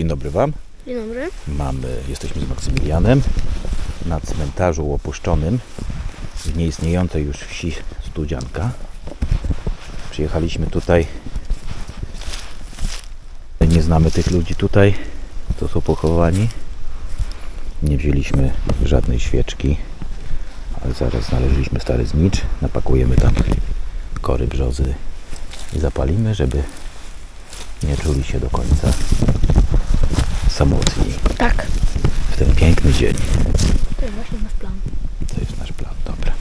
Dzień dobry Wam. Dzień dobry. Mamy, jesteśmy z Maksymilianem na cmentarzu opuszczonym w nieistniejącej już wsi Studzianka. Przyjechaliśmy tutaj. Nie znamy tych ludzi tutaj, to są pochowani. Nie wzięliśmy żadnej świeczki, ale zaraz znaleźliśmy stary znicz. Napakujemy tam kory brzozy i zapalimy, żeby nie czuli się do końca samotni Tak. w ten piękny dzień. To jest właśnie nasz plan. To jest nasz plan, dobra.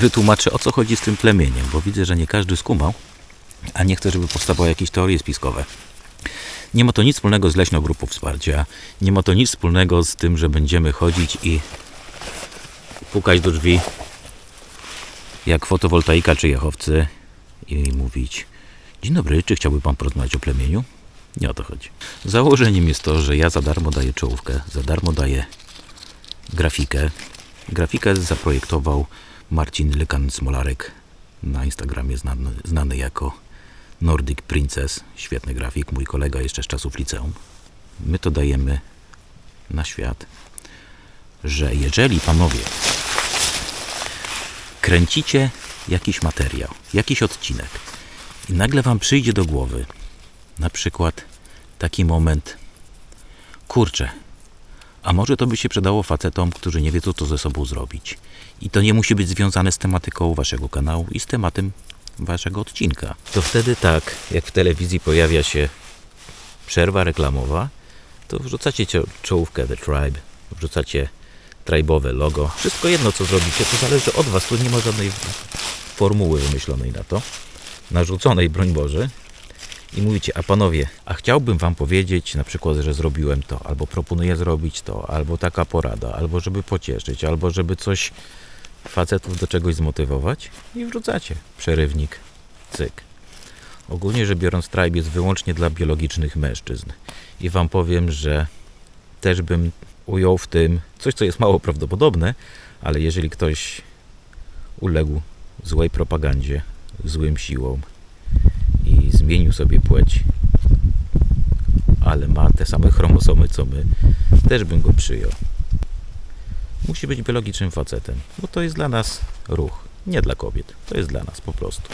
Wytłumaczę o co chodzi z tym plemieniem, bo widzę, że nie każdy skumał, a nie chcę, żeby powstawały jakieś teorie spiskowe. Nie ma to nic wspólnego z leśną grupą wsparcia. Nie ma to nic wspólnego z tym, że będziemy chodzić i pukać do drzwi jak fotowoltaika czy jachowcy i mówić Dzień dobry, czy chciałby Pan porozmawiać o plemieniu? Nie o to chodzi. Założeniem jest to, że ja za darmo daję czołówkę, za darmo daję grafikę. Grafikę zaprojektował Marcin Lykan-Smolarek, na Instagramie znany, znany jako Nordic Princess. Świetny grafik, mój kolega jeszcze z czasów liceum. My to dajemy na świat, że jeżeli panowie kręcicie jakiś materiał, jakiś odcinek i nagle wam przyjdzie do głowy na przykład taki moment kurczę, a może to by się przydało facetom, którzy nie wiedzą, co ze sobą zrobić. I to nie musi być związane z tematyką waszego kanału i z tematem waszego odcinka. To wtedy tak, jak w telewizji pojawia się przerwa reklamowa, to wrzucacie czołówkę The Tribe, wrzucacie tribe'owe logo. Wszystko jedno, co zrobicie, to zależy od was. Tu nie ma żadnej formuły wymyślonej na to, narzuconej, broń Boże i mówicie, a panowie, a chciałbym wam powiedzieć na przykład, że zrobiłem to, albo proponuję zrobić to, albo taka porada, albo żeby pocieszyć, albo żeby coś facetów do czegoś zmotywować i wrzucacie przerywnik, cyk. Ogólnie rzecz biorąc, tribe jest wyłącznie dla biologicznych mężczyzn. I wam powiem, że też bym ujął w tym coś, co jest mało prawdopodobne, ale jeżeli ktoś uległ złej propagandzie, złym siłom, zmienił sobie płeć, ale ma te same chromosomy co my, też bym go przyjął. Musi być biologicznym facetem, bo to jest dla nas ruch, nie dla kobiet. To jest dla nas po prostu.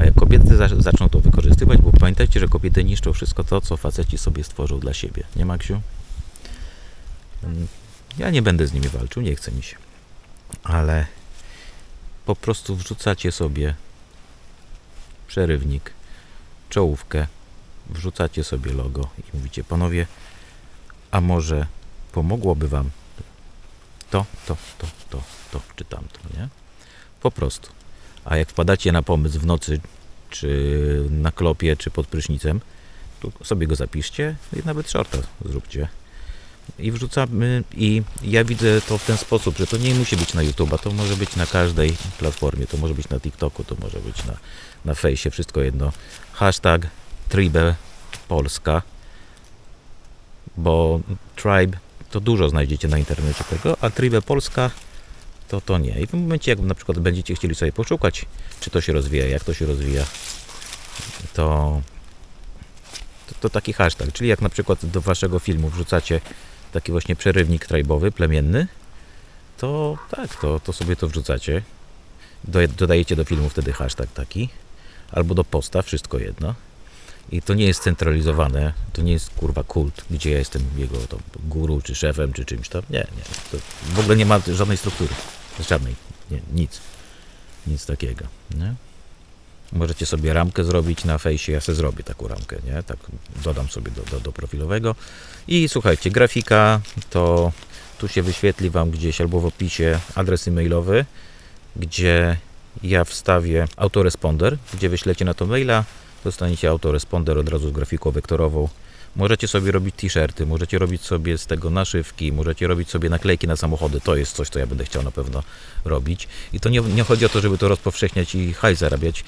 A jak kobiety za- zaczną to wykorzystywać, bo pamiętajcie, że kobiety niszczą wszystko to, co faceci sobie stworzą dla siebie. Nie, Maksiu? Mm, Ja nie będę z nimi walczył, nie chce mi się. Ale po prostu wrzucacie sobie przerywnik, czołówkę, wrzucacie sobie logo i mówicie, panowie, a może pomogłoby wam to, to, to, to, to czy tamto, nie? Po prostu. A jak wpadacie na pomysł w nocy, czy na klopie, czy pod prysznicem, to sobie go zapiszcie i nawet shorta zróbcie. I wrzucamy, i ja widzę to w ten sposób, że to nie musi być na YouTube, to może być na każdej platformie, to może być na TikToku, to może być na, na fejsie, wszystko jedno. Hashtag Tribe Polska, bo Tribe to dużo znajdziecie na internecie tego, a Tribe Polska to to nie. I w momencie, jak na przykład będziecie chcieli sobie poszukać, czy to się rozwija, jak to się rozwija, to, to, to taki hashtag. Czyli jak na przykład do waszego filmu wrzucacie taki właśnie przerywnik tribe'owy, plemienny, to tak, to, to sobie to wrzucacie. Do, dodajecie do filmu wtedy hashtag taki, albo do posta, wszystko jedno. I to nie jest centralizowane, to nie jest kurwa kult, gdzie ja jestem jego tam, guru, czy szefem, czy czymś tam. Nie, nie. To w ogóle nie ma żadnej struktury. Żadnej. Nie, nic. Nic takiego. Nie? Możecie sobie ramkę zrobić na fejsie, ja sobie zrobię taką ramkę, nie? Tak dodam sobie do, do, do profilowego. I słuchajcie, grafika to tu się wyświetli Wam gdzieś albo w opisie adres e-mailowy, gdzie ja wstawię autoresponder, gdzie wyślecie na to maila, dostaniecie autoresponder od razu z grafiką wektorową. Możecie sobie robić t-shirty, możecie robić sobie z tego naszywki, możecie robić sobie naklejki na samochody. To jest coś, co ja będę chciał na pewno robić. I to nie, nie chodzi o to, żeby to rozpowszechniać i hajs zarabiać.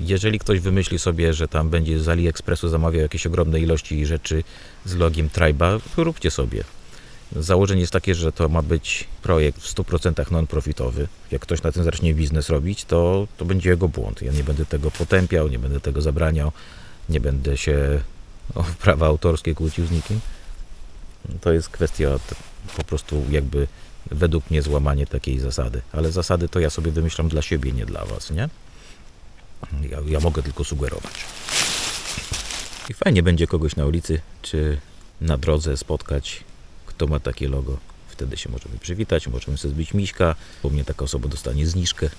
Jeżeli ktoś wymyśli sobie, że tam będzie z AliExpressu zamawiał jakieś ogromne ilości rzeczy z logiem Tribe'a, róbcie sobie. Założenie jest takie, że to ma być projekt w 100% non-profitowy. Jak ktoś na tym zacznie biznes robić, to, to będzie jego błąd. Ja nie będę tego potępiał, nie będę tego zabraniał, nie będę się o prawa autorskie kłócił z nikim. To jest kwestia po prostu jakby według mnie złamanie takiej zasady. Ale zasady to ja sobie wymyślam dla siebie, nie dla was, nie? Ja, ja mogę tylko sugerować. I fajnie będzie kogoś na ulicy czy na drodze spotkać, kto ma takie logo. Wtedy się możemy przywitać, możemy sobie zbić miśka, bo mnie taka osoba dostanie zniżkę,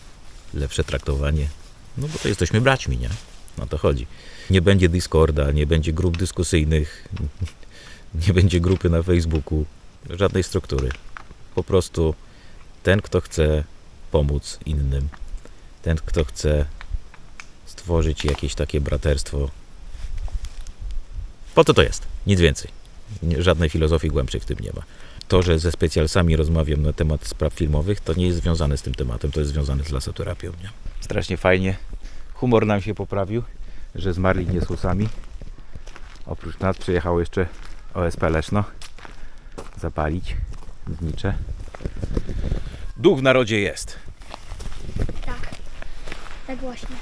lepsze traktowanie. No bo to jesteśmy braćmi, nie? No to chodzi. Nie będzie Discorda, nie będzie grup dyskusyjnych, nie będzie grupy na Facebooku, żadnej struktury. Po prostu ten, kto chce pomóc innym, ten, kto chce stworzyć jakieś takie braterstwo. Po to to jest, nic więcej. Żadnej filozofii głębszej w tym nie ma. To, że ze specjalsami rozmawiam na temat spraw filmowych, to nie jest związane z tym tematem, to jest związane z lasoterapią. Nie? Strasznie fajnie. Humor nam się poprawił, że zmarli nie husami. Oprócz nas przyjechało jeszcze OSP Leszno zapalić znicze. Duch w narodzie jest. Tak. Tak właśnie.